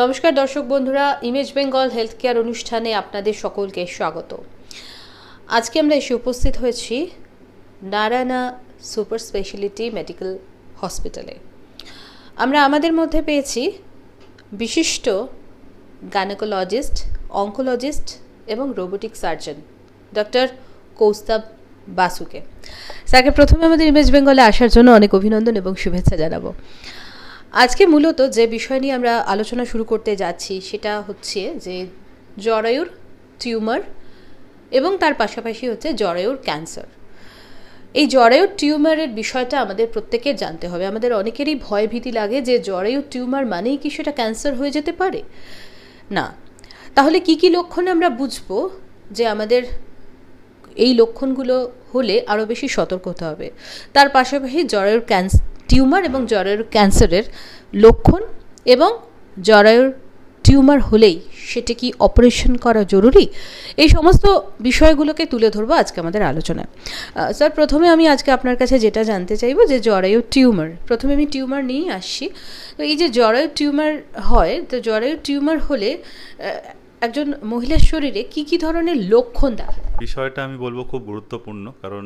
নমস্কার দর্শক বন্ধুরা ইমেজ বেঙ্গল হেলথ কেয়ার অনুষ্ঠানে আপনাদের সকলকে স্বাগত। আজকে আমরা এসে উপস্থিত হয়েছি নারায়ণা সুপার স্পেশালিটি মেডিকেল হসপিটালে। আমরা আমাদের মধ্যে পেয়েছি বিশিষ্ট গাইনোকোলজিস্ট অঙ্কোলজিস্ট এবং রোবোটিক সার্জন, ডক্টর কৌস্তাব বাসুকে। স্যারকে প্রথমে আমাদের ইমেজ বেঙ্গলে আসার জন্য অনেক অভিনন্দন এবং শুভেচ্ছা জানাব। আজকে মূলত যে বিষয় নিয়ে আমরা আলোচনা শুরু করতে যাচ্ছি, সেটা হচ্ছে যে জরায়ুর টিউমার এবং তার পাশাপাশি হচ্ছে জরায়ুর ক্যান্সার। এই জরায়ুর টিউমারের বিষয়টা আমাদের প্রত্যেকের জানতে হবে। আমাদের অনেকেরই ভয় ভীতি লাগে যে জরায়ুর টিউমার মানেই কি সেটা ক্যান্সার হয়ে যেতে পারে? না। তাহলে কি কি লক্ষণে আমরা বুঝব যে আমাদের এই লক্ষণগুলো হলে আরও বেশি সতর্ক হতে হবে? তার পাশাপাশি জরায়ুর ক্যান্স টিউমার এবং জরায়ুর ক্যান্সারের লক্ষণ এবং জরায়ুর টিউমার হলেই সেটা কি অপারেশন করা জরুরি? এই সমস্ত বিষয়গুলোকে তুলে ধরবো আজকে আমাদের আলোচনায়। স্যার, প্রথমে আমি আজকে আপনার কাছে যেটা জানতে চাইব যে জরায়ু টিউমার, প্রথমে আমি টিউমার নিয়েই আসছি। তো এই যে জরায়ু টিউমার হয়, তো জরায়ু টিউমার হলে একজন মহিলার শরীরে কি কি ধরনের লক্ষণ দেখা বিষয়টা আমি বলব খুব গুরুত্বপূর্ণ, কারণ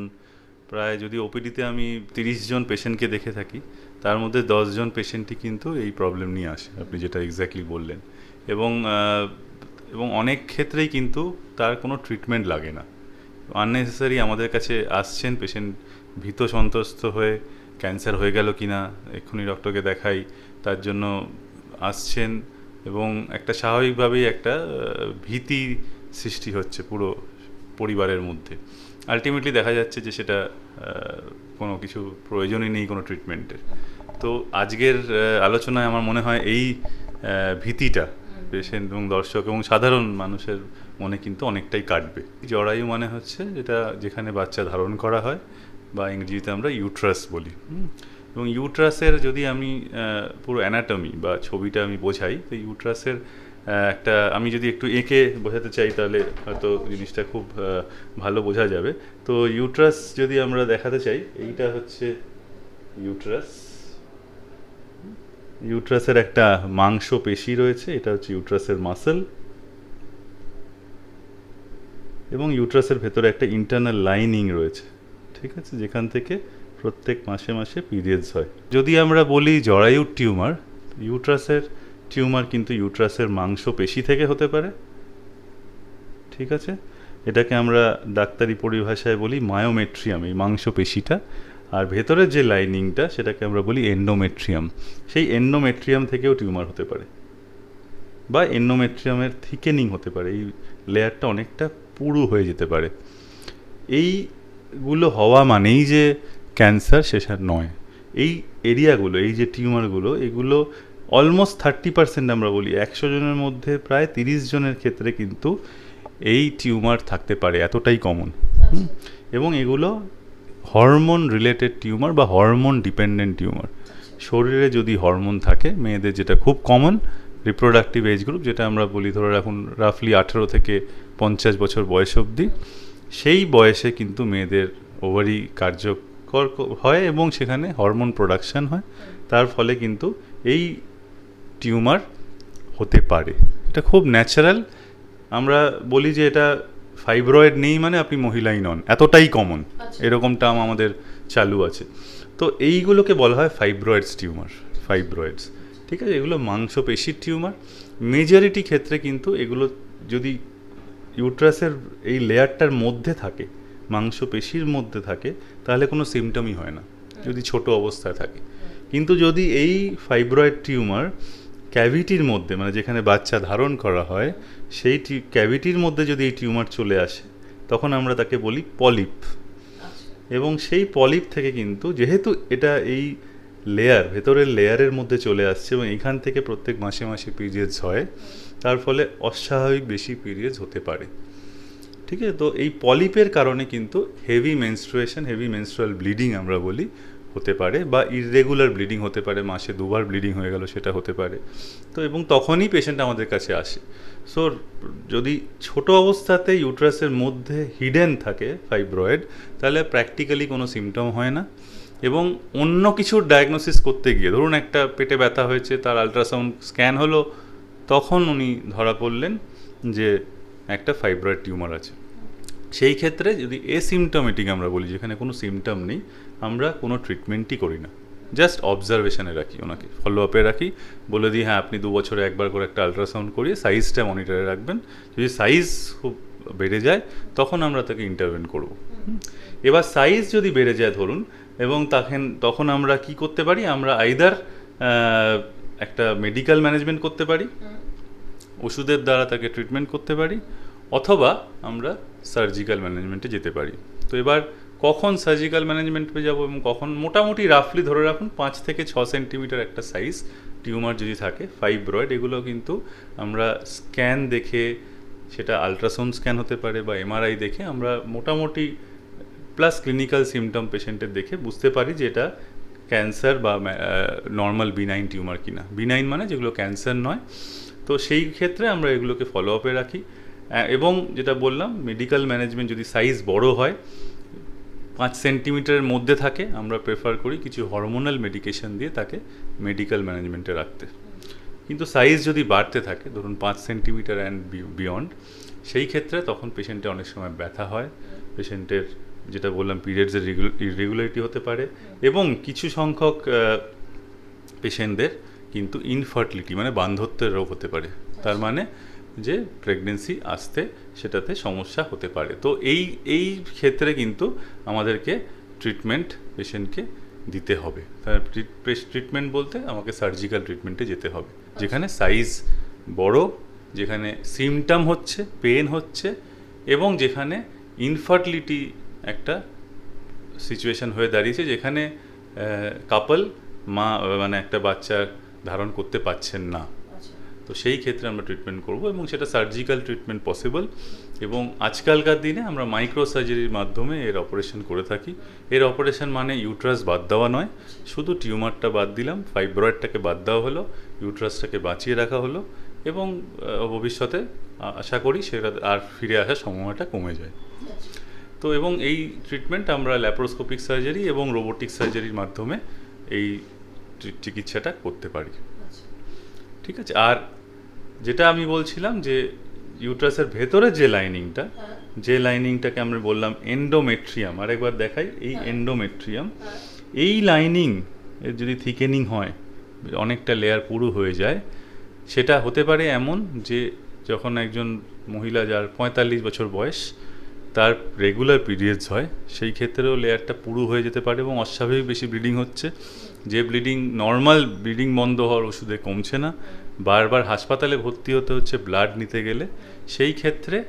প্রায় যদি ওপিডিতে আমি তিরিশ জন পেশেন্টকে দেখে থাকি, তার মধ্যে জন পেশেন্টই কিন্তু এই প্রবলেম নিয়ে আসে, আপনি যেটা এক্স্যাক্টলি বললেন। এবং এবং অনেক ক্ষেত্রেই কিন্তু তার কোনো ট্রিটমেন্ট লাগে না। আননেসেসারি আমাদের কাছে আসছেন পেশেন্ট ভীত সন্ত্রস্ত হয়ে ক্যান্সার হয়ে গেল কি না এক্ষুনি ডক্টরকে দেখাই, তার জন্য আসছেন এবং একটা স্বাভাবিকভাবেই একটা ভীতি সৃষ্টি হচ্ছে পুরো পরিবারের মধ্যে। আলটিমেটলি দেখা যাচ্ছে যে সেটা কোনো কিছু প্রয়োজনই নেই কোনো ট্রিটমেন্টের তো আজকের আলোচনায় আমার মনে হয় এই ভীতিটা পেশেন্ট এবং দর্শক এবং সাধারণ মানুষের মনে কিন্তু অনেকটাই কাটবে। জরায়ু মানে হচ্ছে যেটা যেখানে বাচ্চা ধারণ করা হয় বা ইংরেজিতে আমরা ইউট্রাস বলি এবং ইউট্রাসের যদি আমি পুরো অ্যানাটমি বা ছবিটা আমি বোঝাই, তো ইউট্রাসের একটা, আমি যদি একটু এঁকে বোঝাতে চাই তাহলে হয়তো জিনিসটা খুব ভালো বোঝা যাবে। তো ইউট্রাস যদি আমরা দেখাতে চাই, এইটা হচ্ছে ইউট্রাস ইউট্রাসের একটা মাংস পেশি রয়েছে, এটা হচ্ছে ইউট্রাসের মাসেল এবং ইউট্রাসের ভেতরে একটা ইন্টারনাল লাইনিং রয়েছে, ঠিক আছে? যেখান থেকে প্রত্যেক মাসে মাসে পিরিয়ডস হয়। যদি আমরা বলি জরায়ুর টিউমার ইউট্রাসের টিউমার কিন্তু ইউট্রাসের মাংস পেশি থেকে হতে পারে। ঠিক আছে? এটাকে আমরা ডাক্তারি পরিভাষায় বলি মায়োমেট্রিয়াম, এই মাংস পেশিটা। আর ভেতরের যে লাইনিংটা, সেটাকে আমরা বলি এন্ডোমেট্রিয়াম। সেই এন্ডোমেট্রিয়াম থেকেও টিউমার হতে পারে। বা এন্ডোমেট্রিয়ামের থিকেনিং হতে পারে। এই লেয়ারটা অনেকটা পুরু হয়ে যেতে পারে। এইগুলো হওয়া মানেই যে ক্যান্সার সেটা নয়। এই এরিয়াগুলো, এই যে টিউমারগুলো, এগুলো অলমোস্ট থার্টি পার্সেন্ট আমরা বলি, একশো জনের মধ্যে প্রায় তিরিশ জনের ক্ষেত্রে কিন্তু এই টিউমার থাকতে পারে, এতটাই কমন এবং এগুলো হরমোন রিলেটেড টিউমার বা হরমোন ডিপেন্ডেন্ট টিউমার। শরীরে যদি হরমোন থাকে, মেয়েদের যেটা খুব কমন রিপ্রোডাক্টিভ এজ গ্রুপ যেটা আমরা বলি ধরো এখন রাফলি আঠেরো থেকে পঞ্চাশ বছর বয়স অবধি, সেই বয়সে কিন্তু মেয়েদের ওভারি কার্যকর হয় এবং সেখানে হরমোন প্রোডাকশন হয়। তার ফলে কিন্তু এই টিউমার হতে পারে। এটা খুব ন্যাচারাল। আমরা বলি যে এটা ফাইব্রয়েড নেই মানে আপনি মহিলাই নন। এতটাই কমন। আচ্ছা। এরকম টার্ম আমাদের চালু আছে। তো এইগুলোকে বলা হয় ফাইব্রয়েডস টিউমার ফাইব্রয়েডস। ঠিক আছে? এগুলো মাংসপেশির টিউমার। মেজরিটি ক্ষেত্রে কিন্তু এগুলো যদি ইউট্রাসের এই লেয়ারটার মধ্যে থাকে মাংসপেশির মধ্যে থাকে তাহলে কোনো সিমটমই হয় না। যদি ছোট অবস্থায় থাকে। কিন্তু যদি এই ফাইব্রয়েড টিউমার ক্যাভিটির মধ্যে মানে যেখানে বাচ্চা ধারণ করা হয় সেই ক্যাভিটির মধ্যে যদি এই টিউমার চলে আসে তখন আমরা তাকে বলি পলিপ। এবং সেই পলিপ থেকে কিন্তু যেহেতু এটা এই লেয়ার ভেতরের লেয়ারের মধ্যে চলে আসছে এবং এখান থেকে প্রত্যেক মাসে মাসে পিরিয়ডস হয় তার ফলে অস্বাভাবিক বেশি পিরিয়ডস হতে পারে। ঠিক আছে? তো এই পলিপের কারণে কিন্তু heavy menstruation heavy menstrual bleeding আমরা বলি হতে পারে বা ইররেগুলার ব্লিডিং হতে পারে, মাসে দুবার ব্লিডিং হয়ে গেল সেটা হতে পারে। তো এবং তখনই পেশেন্ট আমাদের কাছে আসে। সো যদি ছোট অবস্থাতে ইউট্রাসের মধ্যে হিডেন থাকে ফাইব্রয়েড তাহলে প্র্যাকটিক্যালি কোনো সিমটম হয় না। এবং অন্য কিছুর ডায়াগনোসিস করতে গিয়ে, ধরুন একটা পেটে ব্যথা হয়েছে, তার আলট্রাসাউন্ড স্ক্যান হলো, তখন উনি ধরা পড়লেন যে একটা ফাইব্রয়েড টিউমার আছে। সেই ক্ষেত্রে যদি এসিমটমেটিক আমরা বলি, যেখানে কোনো সিমটম নেই আমরা কোনো ট্রিটমেন্টই করি না। জাস্ট অবজারভেশনে রাখি ওনাকে। ফলো আপে রাখি। বলে দিই হ্যাঁ আপনি দু বছরে একবার করে একটা আলট্রাসাউন্ড করিয়ে সাইজটা মনিটরে রাখবেন। যদি সাইজ খুব বেড়ে যায়, তখন আমরা তাকে ইন্টারভেন করব। এবার সাইজ যদি বেড়ে যায় ধরুন, এবং তখন তখন আমরা কি করতে পারি? আমরা আইদার একটা মেডিকেল ম্যানেজমেন্ট করতে পারি, ওষুধের দ্বারা তাকে ট্রিটমেন্ট করতে পারি, অথবা আমরা সার্জিক্যাল ম্যানেজমেন্টে যেতে পারি। তো এবার কখন সার্জিক্যাল ম্যানেজমেন্টে যাব এবং কখন, মোটামুটি রাফলি ধরে রাখুন, পাঁচ থেকে ছ সেন্টিমিটার একটা সাইজ টিউমার যদি থাকে ফাইব্রয়েড এগুলো কিন্তু আমরা স্ক্যান দেখে, সেটা আলট্রাসাউন্ড স্ক্যান হতে পারে বা এমআরআই দেখে আমরা মোটামুটি প্লাস ক্লিনিক্যাল সিমটম পেশেন্টের দেখে বুঝতে পারি যে এটা ক্যান্সার বা নর্মাল বিনাইন টিউমার কিনা। বিনাইন মানে যেগুলো ক্যান্সার নয়। তো সেই ক্ষেত্রে আমরা এগুলোকে ফলো আপে রাখি। এবং যেটা বললাম মেডিকেল ম্যানেজমেন্ট যদি সাইজ বড় হয় পাঁচ সেন্টিমিটারের মধ্যে থাকে, আমরা প্রেফার করি কিছু হরমোনাল মেডিকেশন দিয়ে তাকে মেডিকেল ম্যানেজমেন্টে রাখতে। কিন্তু সাইজ যদি বাড়তে থাকে, ধরুন পাঁচ সেন্টিমিটার অ্যান্ড বিয়ন্ড সেই ক্ষেত্রে তখন পেশেন্টে অনেক সময় ব্যথা হয়। পেশেন্টের যেটা বললাম পিরিয়ডসের ইরেগুলারিটি হতে পারে এবং কিছু সংখ্যক পেশেন্টদের কিন্তু ইনফার্টিলিটি মানে বান্ধত্বের রোগ হতে পারে। তার মানে যে প্রেগনেন্সি আসতে সেটাতে সমস্যা হতে পারে। তো এই এই ক্ষেত্রে কিন্তু আমাদেরকে ট্রিটমেন্ট পেশেন্টকে দিতে হবে। ট্রিটমেন্ট বলতে আমাকে সার্জিক্যাল ট্রিটমেন্টে যেতে হবে। যেখানে সাইজ বড়, যেখানে সিমটাম হচ্ছে পেন হচ্ছে এবং যেখানে ইনফার্টিলিটি একটা সিচুয়েশন হয়ে দাঁড়িয়েছে, যেখানে কাপল মা মানে একটা বাচ্চা ধারণ করতে পারছেন না। তো সেই ক্ষেত্রে আমরা ট্রিটমেন্ট করব এবং সেটা সার্জিক্যাল ট্রিটমেন্ট পসিবল এবং আজকালকার দিনে আমরা মাইক্রো সার্জারির মাধ্যমে এর অপারেশন করে থাকি। এর অপারেশন মানে ইউট্রাস বাদ দেওয়া নয়, শুধু টিউমারটা বাদ দিলাম ফাইব্রয়েডটাকে বাদ দেওয়া হলো ইউট্রাসটাকে বাঁচিয়ে রাখা হলো এবং ভবিষ্যতে আশা করি সেটা আর ফিরে আসার সম্ভাবনাটা কমে যায়। তো এবং এই ট্রিটমেন্ট আমরা ল্যাপ্রোস্কোপিক সার্জারি এবং রোবোটিক সার্জারির মাধ্যমে এই চিকিৎসাটা করতে পারি। ঠিক আছে? আর যেটা আমি বলছিলাম যে ইউট্রাসের ভেতরে যে লাইনিংটা যে লাইনিংটাকে আমরা বললাম এন্ডোমেট্রিয়াম আরেকবার দেখাই এই এন্ডোমেট্রিয়াম এই লাইনিং এর যদি থিকেনিং হয় অনেকটা লেয়ার পুরু হয়ে যায় সেটা হতে পারে এমন যে যখন একজন মহিলা যার পঁয়তাল্লিশ বছর বয়স তার রেগুলার পিরিয়ডস হয়, সেই ক্ষেত্রেও লেয়ারটা পুরু হয়ে যেতে পারে এবং অস্বাভাবিক বেশি ব্লিডিং হচ্ছে। যে ব্লিডিং নর্মাল ব্লিডিং বন্ধ হওয়ার ওষুধে কমছে না, বারবার হাসপাতালে ভর্তি হতে হচ্ছে ব্লাড নিতে গেলে। সেই ক্ষেত্রে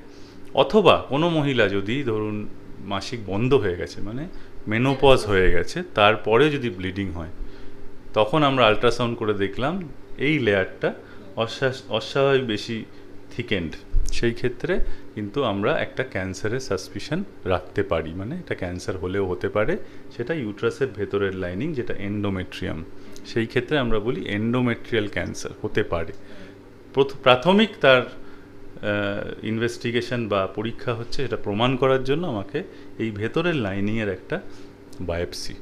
অথবা কোনো মহিলা যদি ধরুন মাসিক বন্ধ হয়ে গেছে মানে মেনোপজ হয়ে গেছে তারপরে যদি ব্লিডিং হয়, তখন আমরা আলট্রাসাউন্ড করে দেখলাম, এই লেয়ারটা অস্বা- অস্বাভাবিক বেশি থিকেন্ড সেই ক্ষেত্রে কিন্তু আমরা একটা ক্যান্সারের সাসপিশন রাখতে পারি। মানে এটা ক্যান্সার হলেও হতে পারে। সেটা ইউট্রাসের ভেতরের লাইনিং যেটা এন্ডোমেট্রিয়াম সেই ক্ষেত্রে আমরা বলি এন্ডোমেট্রিয়াল ক্যান্সার হতে পারে। প্রথ- প্রাথমিক তার ইনভেস্টিগেশন বা পরীক্ষা হচ্ছে এটা প্রমাণ করার জন্য আমাকে এই ভেতরের লাইনিংয়ের একটা বায়োপসি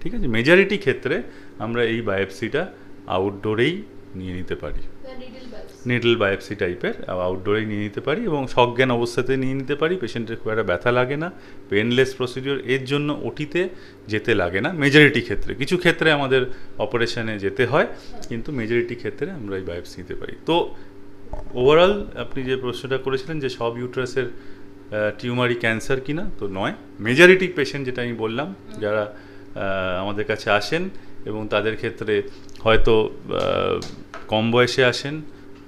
ঠিক আছে? মেজরিটি ক্ষেত্রে আমরা এই বায়োপসিটা আউটডোরেই নিয়ে নিতে পারি। নিডল বায়োপসি টাইপের আউটডোরেই নিয়ে নিতে পারি এবং সজ্ঞান অবস্থাতে নিয়ে নিতে পারি। পেশেন্টের খুব একটা ব্যথা লাগে না। পেনলেস প্রসিডিওর এর জন্য ওটিতে যেতে লাগে না। মেজরিটি ক্ষেত্রে। কিছু ক্ষেত্রে আমাদের অপারেশনে যেতে হয়, কিন্তু মেজরিটি ক্ষেত্রে আমরা এই বায়োপসি নিতে পারি। তো ওভারঅল আপনি যে প্রশ্নটা করেছিলেন যে সব ইউট্রাসের টিউমারি ক্যান্সার কিনা, তো নয়। মেজরিটি পেশেন্ট যেটা আমি বললাম, যারা আমাদের কাছে আসেন এবং তাদের ক্ষেত্রে হয়তো কম বয়সে আসেন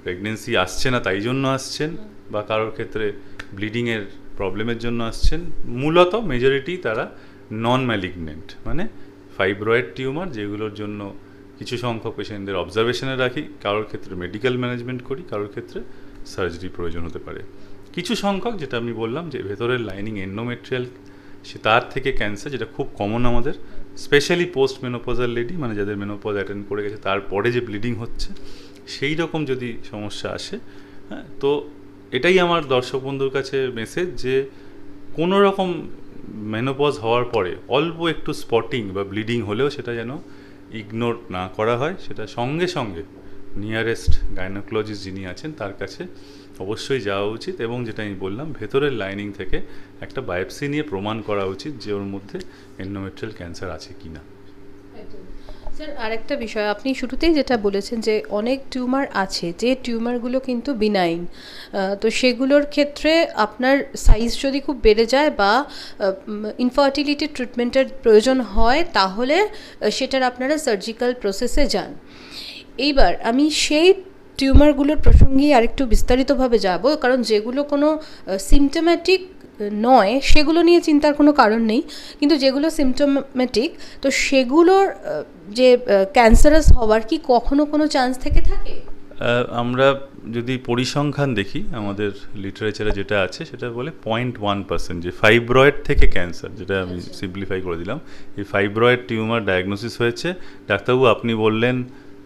প্রেগনেন্সি আসছে না, তাই জন্য আসছেন? বা কারোর ক্ষেত্রে ব্লিডিংয়ের প্রবলেমের জন্য আসছেন? মূলত মেজরিটি তারা নন ম্যালিগনেন্ট মানে ফাইব্রয়েড টিউমার যেগুলোর জন্য কিছু সংখ্যক পেশেন্টদের অবজারভেশনে রাখি, কারোর ক্ষেত্রে মেডিকেল ম্যানেজমেন্ট করি, কারোর ক্ষেত্রে সার্জারি প্রয়োজন হতে পারে। কিছু সংখ্যক, যেটা আমি বললাম যে ভেতরের লাইনিং এন্ডোমেট্রিয়াল সে তার থেকে ক্যান্সার যেটা খুব কমন আমাদের স্পেশালি পোস্ট মেনোপজাল লেডি মানে যাদের মেনোপজ অ্যাটেন্ড করে গেছে, তারপরে যে ব্লিডিং হচ্ছে সেই রকম যদি সমস্যা আসে হ্যাঁ তো এটাই আমার দর্শক বন্ধুর কাছে মেসেজ যে কোনো রকম মেনোপজ হওয়ার পরে অল্প একটু স্পটিং বা ব্লিডিং হলেও সেটা যেন ইগনোর না করা হয়, সেটা সঙ্গে সঙ্গে নিয়ারেস্ট গাইনোকোলজিস্ট যিনি আছেন তার কাছে অবশ্যই যাওয়া উচিত এবং যেটা আমি বললাম, ভেতরের লাইনিং থেকে একটা বায়োপসি নিয়ে প্রমাণ করা উচিত যে ওর মধ্যে এন্ডোমেট্রিয়াল ক্যান্সার আছে কি না স্যার, আরেকটা বিষয়। আপনি শুরুতেই যেটা বলেছেন যে অনেক টিউমার আছে, যে টিউমারগুলো কিন্তু বিনাইন তো সেগুলোর ক্ষেত্রে আপনার সাইজ যদি খুব বেড়ে যায় বা ইনফার্টিলিটি ট্রিটমেন্টের প্রয়োজন হয়, তাহলে সেটার আপনারা সার্জিক্যাল প্রসেসে যান। এইবার আমি সেই টিউমারগুলোর প্রসঙ্গেই আরেকটু বিস্তারিতভাবে যাব, কারণ যেগুলো কোনো সিমটোম্যাটিক নয় সেগুলো নিয়ে চিন্তার কোনো কারণ নেই। কিন্তু যেগুলো সিমটোম্যাটিক তো সেগুলোর যে ক্যান্সারাস হওয়ার কি কখনো কোনো চান্স থেকে থাকে? আমরা যদি পরিসংখ্যান দেখি আমাদের লিটারেচারে যেটা আছে সেটা বলে পয়েন্ট ওয়ান পার্সেন্ট যে ফাইব্রয়েড থেকে ক্যান্সার যেটা আমি সিম্পলিফাই করে দিলাম। এই ফাইব্রয়েড টিউমার ডায়াগনোসিস হয়েছে। ডাক্তারবাবু আপনি বললেন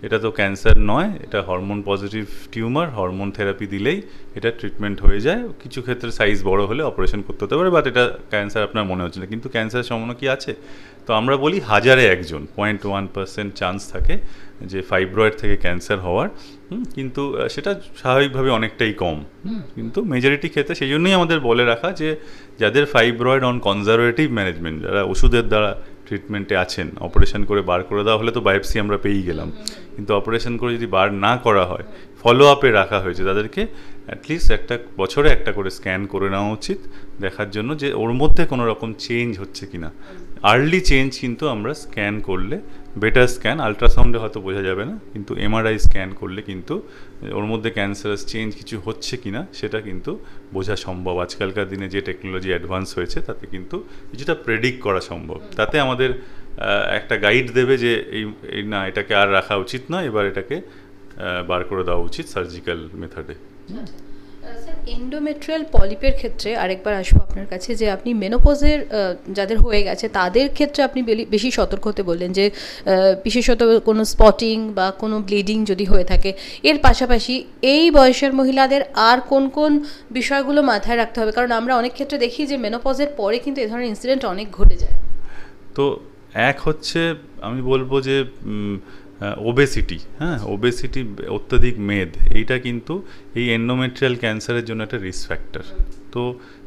এটা তো ক্যান্সার নয়, এটা hormone positive tumour hormone therapy দিলেই এটা ট্রিটমেন্ট হয়ে যায়। কিছু ক্ষেত্রে সাইজ বড় হলে অপারেশন করতে হতে পারে বাট এটা ক্যান্সার আপনার মনে হচ্ছে না। কিন্তু ক্যান্সার সম্ভাবনা কি আছে? তো আমরা বলি হাজারে একজন পয়েন্ট ওয়ান পার্সেন্ট চান্স থাকে যে ফাইব্রয়েড থেকে ক্যান্সার হওয়ার। কিন্তু সেটা স্বাভাবিকভাবে অনেকটাই কম। কিন্তু মেজরিটি ক্ষেত্রে সেই জন্যই আমাদের বলে রাখা যে, যাদের ফাইব্রয়েড অন কনজারভেটিভ ম্যানেজমেন্ট যারা ওষুধের দ্বারা ট্রিটমেন্টে আছেন অপারেশন করে বার করে দেওয়া হলে তো বায়োপসি আমরা পেয়েই গেলাম। কিন্তু অপারেশন করে যদি বার না করা হয় ফলো আপে রাখা হয়েছে তাদেরকে অ্যাটলিস্ট একটা, বছরে একটা করে স্ক্যান করে নেওয়া উচিত, দেখার জন্য যে ওর মধ্যে কোনো রকম চেঞ্জ হচ্ছে কিনা। আর্লি চেঞ্জ কিন্তু আমরা স্ক্যান করলে বেটার স্ক্যান আলট্রাসাউন্ডে হয়তো বোঝা যাবে না, কিন্তু এমআরআই স্ক্যান করলে কিন্তু, ওর মধ্যে ক্যান্সারাস চেঞ্জ কিছু হচ্ছে কিনা, সেটা কিন্তু বোঝা সম্ভব। আজকালকার দিনে যে টেকনোলজি অ্যাডভান্স হয়েছে, তাতে কিন্তু কিছুটা প্রেডিক্ট করা সম্ভব। তাতে আমাদের একটা গাইড দেবে যে এই না, এটাকে আর রাখা উচিত নয়, এবার এটাকে বার করে দেওয়া উচিত সার্জিক্যাল মেথডে স্যার এন্ডোমেট্রিয়াল পলিপের ক্ষেত্রে আরেকবার আসব আপনার কাছে যে আপনি মেনোপজের যাদের হয়ে গেছে, তাদের ক্ষেত্রে আপনি বেশি সতর্ক হতে বললেন যে বিশেষত কোনো স্পটিং বা কোনো ব্লিডিং যদি হয়ে থাকে, এর পাশাপাশি এই বয়সের মহিলাদের আর কোন কোন বিষয়গুলো মাথায় রাখতে হবে? কারণ আমরা অনেক ক্ষেত্রে দেখি যে মেনোপজের পরে কিন্তু এ ধরনের ইনসিডেন্ট অনেক ঘটে যায়। তো এক হচ্ছে আমি বলব যে ওবেসিটি হ্যাঁ ওবেসিটি অত্যাধিক মেদ, এইটা কিন্তু এই এন্ডোমেট্রিয়াল ক্যান্সারের জন্য একটা রিস্ক ফ্যাক্টর তো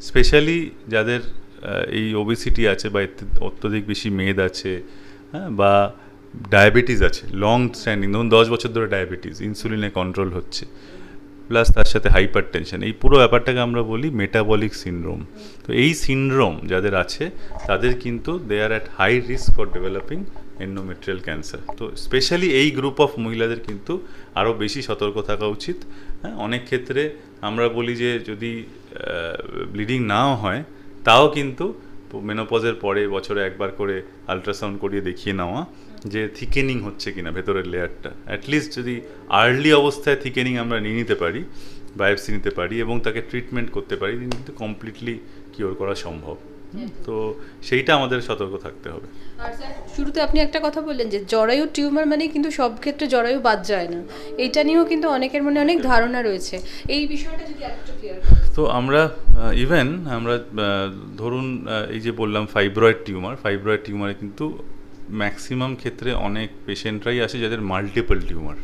স্পেশালি যাদের এই ওবেসিটি আছে বা অত্যধিক বেশি মেদ আছে হ্যাঁ বা ডায়াবেটিস আছে লং স্ট্যান্ডিং ধরুন দশ বছর ধরে ডায়াবেটিস ইনসুলিনে কন্ট্রোল হচ্ছে প্লাস তার সাথে হাইপার টেনশন এই পুরো ব্যাপারটাকে আমরা বলি মেটাবলিক সিনড্রোম তো এই সিনড্রোম যাদের আছে, তাদের কিন্তু they are at high risk for developing endometrial cancer তো স্পেশালি এই গ্রুপ অফ মহিলাদের কিন্তু আরও বেশি সতর্ক থাকা উচিত। হ্যাঁ অনেক ক্ষেত্রে আমরা বলি যে যদি ব্লিডিং নাও হয়, তাও কিন্তু মেনোপজের পরে বছরে একবার করে আলট্রাসাউন্ড করিয়ে দেখিয়ে নেওয়া যে থিকেনিং হচ্ছে কিনা ভেতরের লেয়ারটা। অ্যাটলিস্ট যদি আর্লি অবস্থায় থিকেনিং আমরা নিয়ে নিতে পারি বায়োপসি নিতে পারি এবং তাকে ট্রিটমেন্ট করতে পারি কিন্তু কমপ্লিটলি কিওর করা সম্ভব। তো সেইটা আমাদের সতর্ক থাকতে হবে। শুরুতে আপনি একটা কথা বললেন যে জরায়ু টিউমার মানে কিন্তু সব ক্ষেত্রে জরায়ু বাদ যায় না। এইটা নিয়েও কিন্তু অনেকের মনে অনেক ধারণা রয়েছে। এই বিষয়টা যদি একটু তো আমরা ইভেন আমরা ধরুন এই যে বললাম ফাইব্রয়েড টিউমার ফাইব্রয়েড টিউমারে কিন্তু ম্যাক্সিমাম ক্ষেত্রে অনেক পেশেন্টরাই আসে যাদের মাল্টিপল টিউমার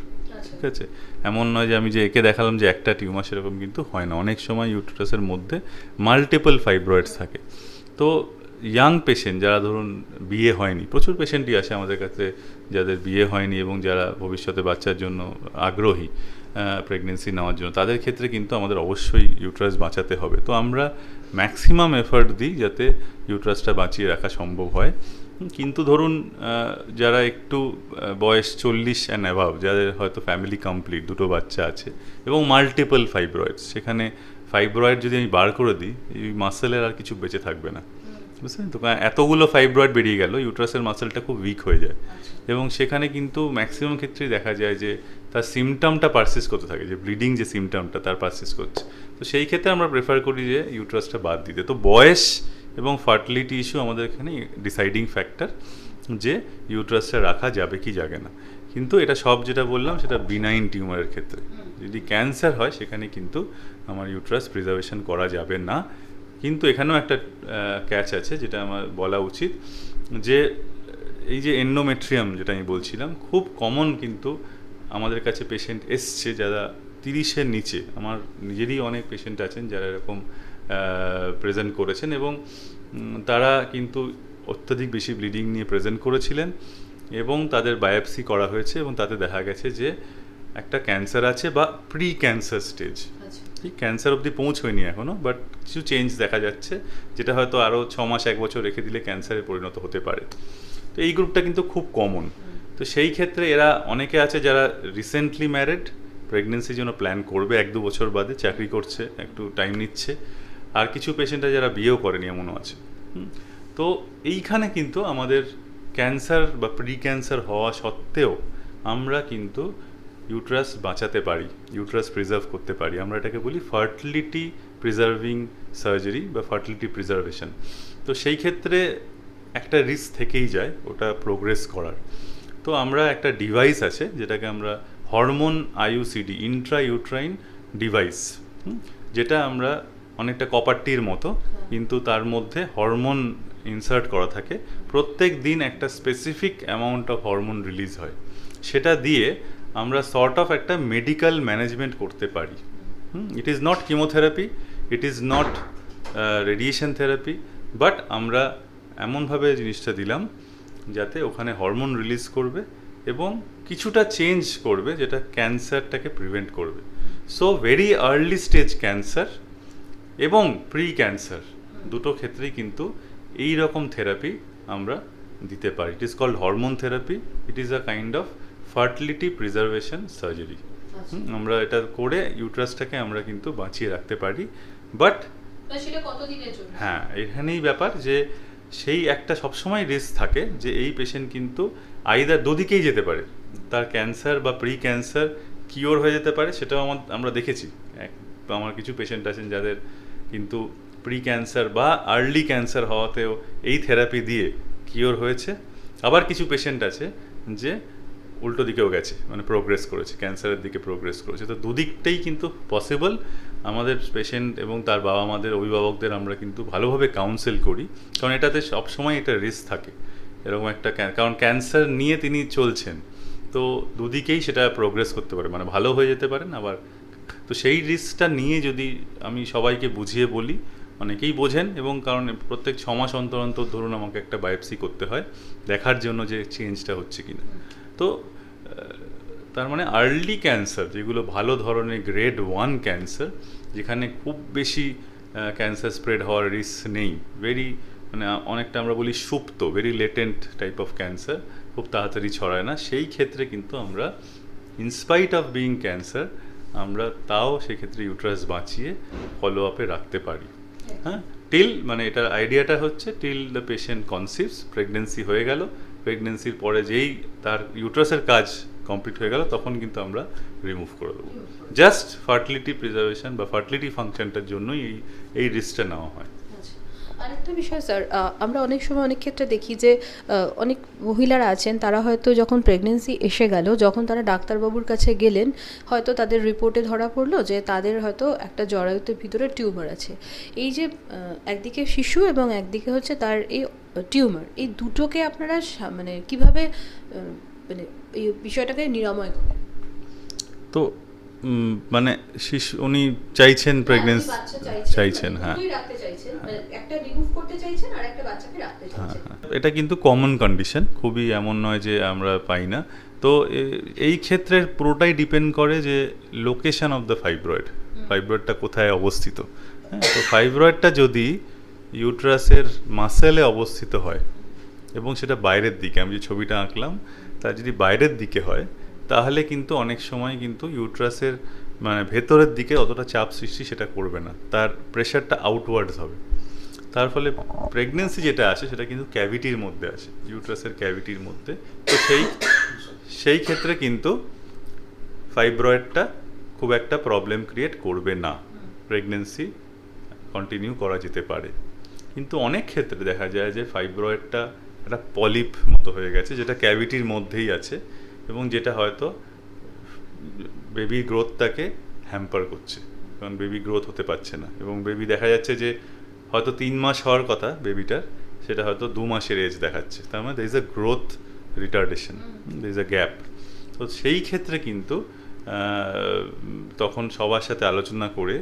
ঠিক আছে? এমন নয় যে আমি যে একে দেখালাম যে একটা টিউমার সেরকম কিন্তু হয় না। অনেক সময় ইউটেরাসের মধ্যে মাল্টিপল ফাইব্রয়েডস থাকে। তো ইয়াং পেশেন্ট যারা ধরুন বিয়ে হয়নি, প্রচুর পেশেন্টই আসে আমাদের কাছে যাদের বিয়ে হয়নি এবং যারা ভবিষ্যতে বাচ্চার জন্য আগ্রহী প্রেগনেন্সি নেওয়ার জন্য, তাদের ক্ষেত্রে কিন্তু আমাদের অবশ্যই ইউট্রাস বাঁচাতে হবে। তো আমরা ম্যাক্সিমাম এফার্ট দিই যাতে ইউট্রাসটা বাঁচিয়ে রাখা সম্ভব হয়। কিন্তু ধরুন যারা একটু বয়স চল্লিশ অ্যান্ড অ্যাভাব যাদের হয়তো ফ্যামিলি কমপ্লিট দুটো বাচ্চা আছে এবং মাল্টিপল ফাইব্রয়েডস সেখানে ফাইব্রয়েড যদি আমি বার করে দিই এই মাসেলের আর কিছু বেঁচে থাকবে না। বুঝলেন তো? কারণ এতগুলো ফাইব্রয়েড বেরিয়ে গেল ইউট্রাসের মাসেলটা খুব উইক হয়ে যায়। এবং সেখানে কিন্তু ম্যাক্সিমাম ক্ষেত্রেই দেখা যায় যে তার সিমটমটা পারসিস করতে থাকে যে ব্লিডিং যে সিমটমটা তার পারসিস করছে। তো সেই ক্ষেত্রে আমরা প্রেফার করি যে ইউট্রাসটা বাদ দিতে। তো বয়স এবং ফার্টিলিটি ইস্যু আমাদের এখানে ডিসাইডিং ফ্যাক্টর যে ইউট্রাসটা রাখা যাবে কি যাবে না। কিন্তু এটা সব যেটা বললাম, সেটা বিনাইন টিউমারের ক্ষেত্রে। যদি ক্যান্সার হয়, সেখানে কিন্তু আমার ইউট্রাস প্রিজার্ভেশন করা যাবে না। কিন্তু এখানেও একটা ক্যাচ আছে, যেটা আমার বলা উচিত যে, এই যে এন্ডোমেট্রিয়াম যেটা আমি বলছিলাম, খুব কমন কিন্তু আমাদের কাছে পেশেন্ট এসছে যারা তিরিশের নিচে। আমার নিজেরই অনেক পেশেন্ট আছেন যারা এরকম প্রেজেন্ট করেছেন এবং তারা কিন্তু অত্যাধিক বেশি ব্লিডিং নিয়ে প্রেজেন্ট করেছিলেন। এবং তাদের বায়োপসি করা হয়েছে এবং তাতে দেখা গেছে যে একটা ক্যান্সার আছে বা প্রি ক্যান্সার স্টেজ ঠিক ক্যান্সার অবধি পৌঁছয়নি এখনও বাট কিছু চেঞ্জ দেখা যাচ্ছে যেটা হয়তো আরও ছ মাস এক বছর রেখে দিলে ক্যান্সারে পরিণত হতে পারে। তো এই গ্রুপটা কিন্তু খুব কমন তো সেই ক্ষেত্রে এরা অনেকে আছে যারা রিসেন্টলি ম্যারেড প্রেগনেন্সির জন্য প্ল্যান করবে এক দু বছর বাদে চাকরি করছে একটু টাইম নিচ্ছে। আর কিছু পেশেন্টরা যারা বিয়েও করেনি এমনও আছে। হুম। তো এইখানে কিন্তু আমাদের ক্যান্সার বা প্রি ক্যান্সার হওয়া সত্ত্বেও আমরা কিন্তু ইউট্রাস বাঁচাতে পারি ইউট্রাস প্রিজার্ভ করতে পারি। আমরা এটাকে বলি ফার্টিলিটি প্রিজার্ভিং সার্জারি বা ফার্টিলিটি প্রিজার্ভেশন তো সেই ক্ষেত্রে একটা রিস্ক থেকেই যায় ওটা প্রোগ্রেস করার। তো আমরা একটা ডিভাইস আছে যেটাকে আমরা hormone IUCD intra uterine device যেটা আমরা অনেকটা কপারটির মতো কিন্তু তার মধ্যে হরমোন ইনসার্ট করা থাকে, প্রত্যেক দিন একটা specific amount of hormone release হয়। সেটা দিয়ে আমরা সর্ট অফ একটা মেডিকেল ম্যানেজমেন্ট করতে পারি। It is not chemotherapy it is not radiation therapy but আমরা এমনভাবে জিনিসটা দিলাম যাতে ওখানে হরমোন রিলিজ করবে এবং কিছুটা চেঞ্জ করবে যেটা ক্যান্সারটাকে প্রিভেন্ট করবে। So very early stage cancer এবং প্রি ক্যান্সার দুটো ক্ষেত্রেই কিন্তু এই রকম থেরাপি আমরা দিতে পারি। It is called hormone therapy it is a kind of fertility preservation surgery আমরা এটা করে ইউট্রাসটাকে আমরা কিন্তু বাঁচিয়ে রাখতে পারি। বাট হ্যাঁ এখানেই ব্যাপার যে সেই একটা সবসময় রিস্ক থাকে যে এই পেশেন্ট কিন্তু আইদার দুদিকেই যেতে পারে। তার ক্যান্সার বা প্রি ক্যান্সার কিওর হয়ে যেতে পারে সেটাও আমার আমরা দেখেছি। আমার কিছু পেশেন্ট আছেন যাদের কিন্তু প্রি ক্যান্সার বা আর্লি ক্যান্সার হওয়াতেও এই থেরাপি দিয়ে কিওর হয়েছে। আবার কিছু পেশেন্ট আছে যে উল্টো দিকেও গেছে মানে প্রোগ্রেস করেছে ক্যান্সারের দিকে প্রোগ্রেস করেছে। তো দুদিকটাই কিন্তু পসিবল আমাদের পেশেন্ট এবং তার বাবা মাদের অভিভাবকদের আমরা কিন্তু ভালোভাবে কাউন্সেল করি। কারণ এটাতে সবসময় এটা রিস্ক থাকে। এরকম একটা কারণ ক্যান্সার নিয়ে তিনি চলছেন। তো দুদিকেই সেটা প্রোগ্রেস করতে পারে। মানে ভালো হয়ে যেতে পারেন আবার তো সেই রিস্কটা নিয়ে যদি আমি সবাইকে বুঝিয়ে বলি অনেকেই বোঝেন এবং কারণ প্রত্যেক ছ মাস অন্তর অন্তর ধরুন আমাকে একটা বায়োপসি করতে হয়, দেখার জন্য যে চেঞ্জটা হচ্ছে কিনা। তো তার মানে আর্লি ক্যান্সার যেগুলো ভালো ধরনের গ্রেড ওয়ান ক্যান্সার যেখানে খুব বেশি ক্যান্সার স্প্রেড হওয়ার রিস্ক নেই। ভেরি মানে অনেকটা আমরা বলি সুপ্ত very latent type of cancer খুব তাড়াতাড়ি ছড়ায় না। সেই ক্ষেত্রে কিন্তু আমরা ইনস্পাইট অফ বিইং ক্যান্সার আমরা তাও সেক্ষেত্রে ইউট্রাস বাঁচিয়ে ফলো আপে রাখতে পারি। হ্যাঁ? টিল মানে এটার আইডিয়াটা হচ্ছে till the patient conceives pregnancy হয়ে গেল। প্রেগনেন্সির পরে যেই তার ইউট্রাসের কাজ কমপ্লিট হয়ে গেল, তখন কিন্তু আমরা রিমুভ করে দেবো। জাস্ট ফার্টিলিটি প্রিজার্ভেশন বা ফার্টিলিটি ফাংশনটার জন্যই এই এই রিস্কটা নেওয়া হয়। আরেকটা বিষয়, স্যার আমরা অনেক সময় অনেক ক্ষেত্রে দেখি যে অনেক মহিলারা আছেন, তারা হয়তো যখন প্রেগনেন্সি এসে গেল, যখন তারা ডাক্তারবাবুর কাছে গেলেন, হয়তো তাদের রিপোর্টে ধরা পড়ল যে, তাদের হয়তো একটা জরায়ুতের ভিতরে টিউমার আছে। এই যে একদিকে শিশু এবং একদিকে হচ্ছে তার এই টিউমার, এই দুটোকে আপনারা মানে কীভাবে মানে এই বিষয়টাকে নিরাময় করেন? তো মানে শিশু উনি চাইছেন প্রেগনেন্সি চাইছেন। হ্যাঁ। চাইছেন। মানে করতে চাইছেন হ্যাঁ হ্যাঁ। এটা কিন্তু কমন কন্ডিশন খুবই এমন নয় যে আমরা পাই না। তো এই ক্ষেত্রে পুরোটাই ডিপেন্ড করে যে লোকেশন অফ দ্য ফাইব্রয়েড ফাইব্রয়েডটা কোথায় অবস্থিত হ্যাঁ? তো ফাইব্রয়েডটা যদি ইউট্রাসের মাসেলে অবস্থিত হয় এবং সেটা বাইরের দিকে আমি যে ছবিটা আঁকলাম তা যদি বাইরের দিকে হয় তাহলে কিন্তু অনেক সময় কিন্তু ইউট্রাসের মানে ভেতরের দিকে অতটা চাপ সৃষ্টি সেটা করবে না। তার প্রেশারটা আউটওয়ার্ডস হবে। তার ফলে প্রেগনেন্সি যেটা আসে সেটা কিন্তু ক্যাভিটির মধ্যে আসে ইউট্রাসের ক্যাভিটির মধ্যে। তো সেই সেই ক্ষেত্রে কিন্তু ফাইব্রয়েডটা খুব একটা প্রবলেম ক্রিয়েট করবে না। প্রেগনেন্সি কন্টিনিউ করা যেতে পারে। কিন্তু অনেক ক্ষেত্রে দেখা যায় যে ফাইব্রয়েডটা একটা পলিপ মতো হয়ে গেছে, যেটা ক্যাভিটির মধ্যেই আছে। এবং যেটা হয়তো বেবি গ্রোথটাকে হ্যাম্পার করছে কারণ বেবি গ্রোথ হতে পারছে না। এবং বেবি দেখা যাচ্ছে যে হয়তো তিন মাস হওয়ার কথা বেবিটার সেটা হয়তো দু মাসের এজ দেখাচ্ছে। তার মানে there is a growth retardation there is a gap তো সেই ক্ষেত্রে কিন্তু তখন সবার সাথে আলোচনা করে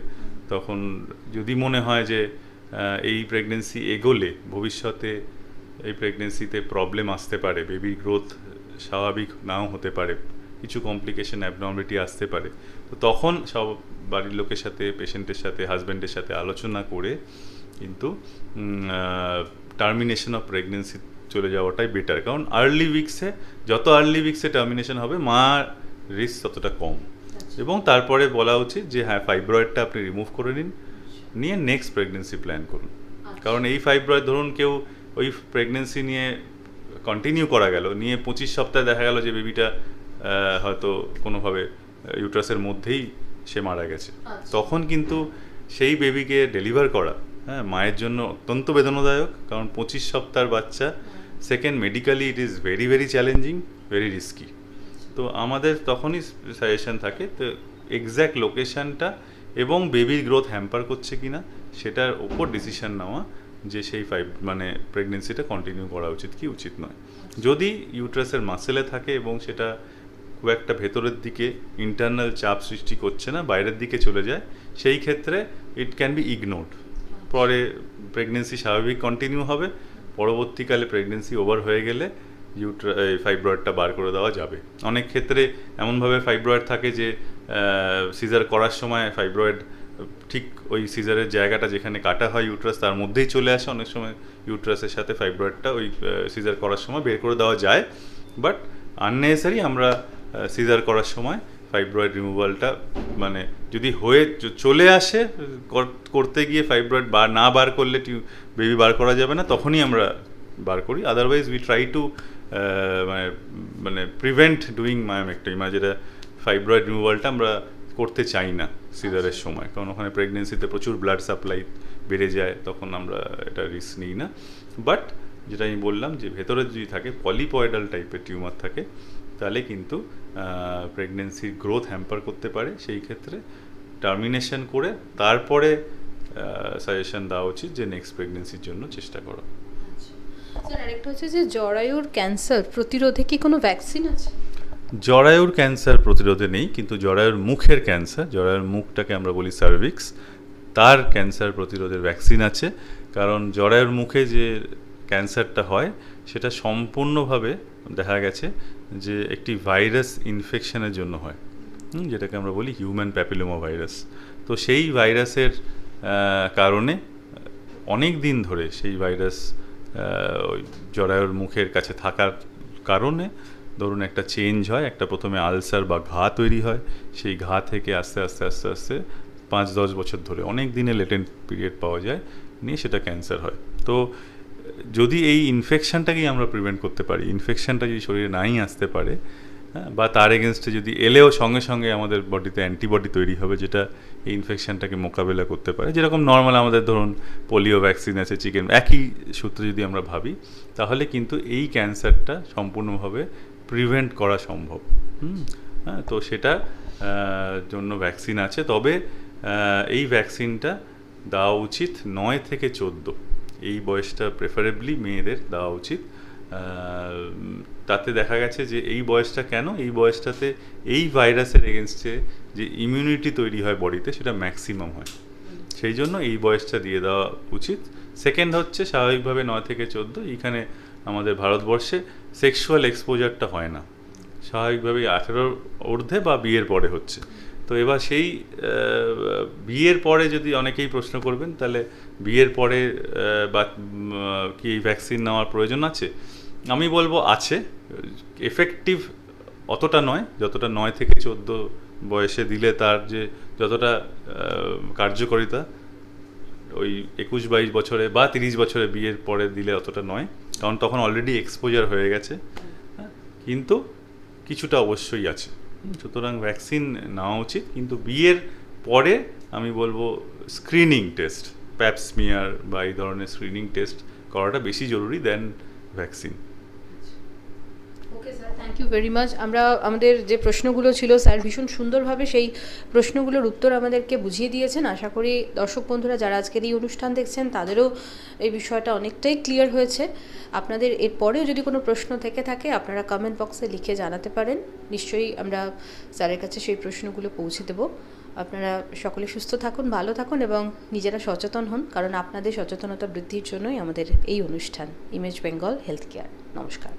তখন যদি মনে হয় যে এই প্রেগনেন্সি এগোলে ভবিষ্যতে এই প্রেগনেন্সিতে প্রবলেম আসতে পারে বেবির গ্রোথ স্বাভাবিক নাও হতে পারে। কিছু কমপ্লিকেশন অ্যাবনর্মালিটি আসতে পারে। তো তখন সব বাড়ির লোকের সাথে পেশেন্টের সাথে হাজব্যান্ডের সাথে আলোচনা করে কিন্তু টার্মিনেশন অফ প্রেগনেন্সি চলে যাওয়াটাই বেটার কারণ আর্লি উইক্সে যত আর্লি উইক্সে টার্মিনেশন হবে মা রিস্ক ততটা কম। এবং তারপরে বলা উচিত যে হ্যাঁ ফাইব্রয়েডটা আপনি রিমুভ করে নিন নিয়ে নেক্সট প্রেগনেন্সি প্ল্যান করুন। কারণ এই ফাইব্রয়েড ধরুন কেউ ওই প্রেগনেন্সি নিয়ে কন্টিনিউ করা গেল। নিয়ে পঁচিশ সপ্তাহে দেখা গেল যে বেবিটা হয়তো কোনোভাবে ইউট্রাসের মধ্যেই সে মারা গেছে। আচ্ছা। তখন কিন্তু সেই বেবিকে ডেলিভার করা হ্যাঁ মায়ের জন্য অত্যন্ত বেদনাদায়ক। কারণ পঁচিশ সপ্তাহের বাচ্চা second medically it is very very challenging very risky তো আমাদের তখনই সাজেশন থাকে তো এক্স্যাক্ট লোকেশনটা এবং বেবির গ্রোথ হ্যাম্পার করছে কিনা সেটার ওপর ডিসিশন নেওয়া। যে সেই ফাইভ মানে প্রেগনেন্সিটা কন্টিনিউ করা উচিত কি উচিত নয়। যদি ইউট্রাসের মাসেলে থাকে এবং সেটা খুব একটা ভেতরের দিকে ইন্টারনাল চাপ সৃষ্টি করছে না, বাইরের দিকে চলে যায়, সেই ক্ষেত্রে ইট ক্যান বি ইগনোরড পরে প্রেগনেন্সি স্বাভাবিক কন্টিনিউ হবে, পরবর্তীকালে প্রেগনেন্সি ওভার হয়ে গেলে ইউট্রা ফাইব্রয়েডটা বার করে দেওয়া যাবে। অনেক ক্ষেত্রে এমনভাবে ফাইব্রয়েড থাকে যে সিজার করার সময় ফাইব্রয়েড ঠিক ওই সিজারের জায়গাটা যেখানে কাটা হয় ইউট্রাস তার মধ্যেই চলে আসে। অনেক সময় ইউট্রাসের সাথে ফাইব্রয়েডটা ওই সিজার করার সময় বের করে দেওয়া যায়। বাট আননেসারি আমরা সিজার করার সময় ফাইব্রয়েড রিমুভালটা মানে যদি হয়ে চলে আসে করতে গিয়ে ফাইব্রয়েড বার, না বার করলে বেবি বার করা যাবে না, তখনই আমরা বার করি। আদারওয়াইজ উই ট্রাই টু মানে মানে প্রিভেন্ট ডুইং মায়োমেক্টমি মানে যেটা ফাইব্রয়েড রিমুভালটা আমরা করতে চাই না। সিজারের সময়। কারণ ওখানে প্রেগনেন্সিতে প্রচুর ব্লাড সাপ্লাই বেড়ে যায়, তখন আমরা এটা রিস্ক নিই না। বাট যেটা আমি বললাম যে ভেতরে যদি থাকে পলিপয়েডাল টাইপের টিউমার থাকে, তাহলে কিন্তু প্রেগনেন্সির গ্রোথ হ্যাম্পার করতে পারে। সেই ক্ষেত্রে টার্মিনেশন করে তারপরে সাজেশন দেওয়া উচিত যে নেক্সট প্রেগনেন্সির জন্য চেষ্টা করো। স্যার আরেকটা হচ্ছে যে জরায়ুর ক্যান্সার প্রতিরোধে কি কোনো ভ্যাকসিন আছে? জরায়ুর ক্যান্সার প্রতিরোধে নেই, কিন্তু জরায়ুর মুখের ক্যান্সার, জরায়ুর মুখটাকে আমরা বলি সার্ভিক্স তার ক্যান্সার প্রতিরোধের ভ্যাকসিন আছে। কারণ জরায়ুর মুখে যে ক্যান্সারটা হয়, সেটা সম্পূর্ণভাবে দেখা গেছে যে একটি ভাইরাস ইনফেকশনের জন্য হয়। যেটাকে আমরা বলি হিউম্যান প্যাপিলোমা ভাইরাস তো সেই ভাইরাসের কারণে অনেক দিন ধরে সেই ভাইরাস ওই জরায়ুর মুখের কাছে থাকার কারণে ধরুন একটা চেঞ্জ হয় একটা প্রথমে আলসার বা ঘা তৈরি হয় সেই ঘা থেকে আস্তে আস্তে আস্তে আস্তে পাঁচ দশ বছর ধরে অনেক দিনে লেটেন্ট পিরিয়ড পাওয়া যায় নিয়ে সেটা ক্যান্সার হয়। তো যদি এই ইনফেকশনটাকেই আমরা প্রিভেন্ট করতে পারি ইনফেকশানটা যদি শরীরে নাই আসতে পারে হ্যাঁ, বা তার এগেনস্টে যদি এলেও সঙ্গে সঙ্গে আমাদের বডিতে অ্যান্টিবডি তৈরি হবে যেটা এই ইনফেকশনটাকে মোকাবেলা করতে পারে যেরকম নর্মাল আমাদের ধরুন পোলিও ভ্যাকসিন আছে চিকেন একই সূত্রে যদি আমরা ভাবি তাহলে কিন্তু এই ক্যান্সারটা সম্পূর্ণভাবে প্রিভেন্ট করা সম্ভব। হুম। হ্যাঁ তো সেটা জন্য ভ্যাকসিন আছে। তবে এই ভ্যাকসিনটা দেওয়া উচিত নয় থেকে চোদ্দ। এই বয়সটা প্রেফারেবলি মেয়েদের দেওয়া উচিত। তাতে দেখা গেছে যে এই বয়সটা কেন? এই বয়সটাতে এই ভাইরাসের এগেনস্টে যে ইমিউনিটি তৈরি হয় বডিতে সেটা ম্যাক্সিমাম হয়। সেই জন্য এই বয়সটা দিয়ে দেওয়া উচিত। সেকেন্ড হচ্ছে স্বাভাবিকভাবে নয় থেকে চোদ্দ। এইখানে আমাদের ভারতবর্ষে সেক্সুয়াল এক্সপোজারটা হয় না। স্বাভাবিকভাবেই আঠেরোর ঊর্ধ্বে বা বিয়ের পরে হচ্ছে। তো এবার সেই বিয়ের পরে যদি অনেকেই প্রশ্ন করবেন, তাহলে বিয়ের পরে বা কি ভ্যাকসিন নেওয়ার প্রয়োজন আছে? আমি বলব আছে। এফেক্টিভ অতটা নয়, যতটা নয় থেকে চোদ্দ বয়সে দিলে তার যে যতটা কার্যকারিতা, ওই একুশ বাইশ বছরে বা তিরিশ বছরে বিয়ের পরে দিলে অতটা নয়। কারণ তখন অলরেডি এক্সপোজার হয়ে গেছে হ্যাঁ, কিন্তু কিছুটা অবশ্যই আছে। সুতরাং ভ্যাকসিন নেওয়া উচিত কিন্তু বিয়ের পরে আমি বলব স্ক্রিনিং টেস্ট প্যাপসমিয়ার বা এই ধরনের স্ক্রিনিং টেস্ট করাটা বেশি জরুরি then vaccine okay sir thank you very much আমরা আমাদের যে প্রশ্নগুলো ছিল, স্যার ভীষণ সুন্দরভাবে সেই প্রশ্নগুলোর উত্তর আমাদেরকে বুঝিয়ে দিয়েছেন। আশা করি দর্শক বন্ধুরা যারা আজকের এই অনুষ্ঠান দেখছেন, তাদেরও এই বিষয়টা অনেকটাই ক্লিয়ার হয়েছে। আপনাদের এরপরেও যদি কোনো প্রশ্ন থেকে থাকে, আপনারা কমেন্ট বক্সে লিখে জানাতে পারেন। নিশ্চয়ই আমরা স্যারের কাছে সেই প্রশ্নগুলো পৌঁছে দেবো। আপনারা সকলে সুস্থ থাকুন, ভালো থাকুন এবং নিজেরা সচেতন হন, কারণ আপনাদের সচেতনতা বৃদ্ধির জন্যই আমাদের এই অনুষ্ঠান। ইমেজ বেঙ্গল হেলথ কেয়ার নমস্কার।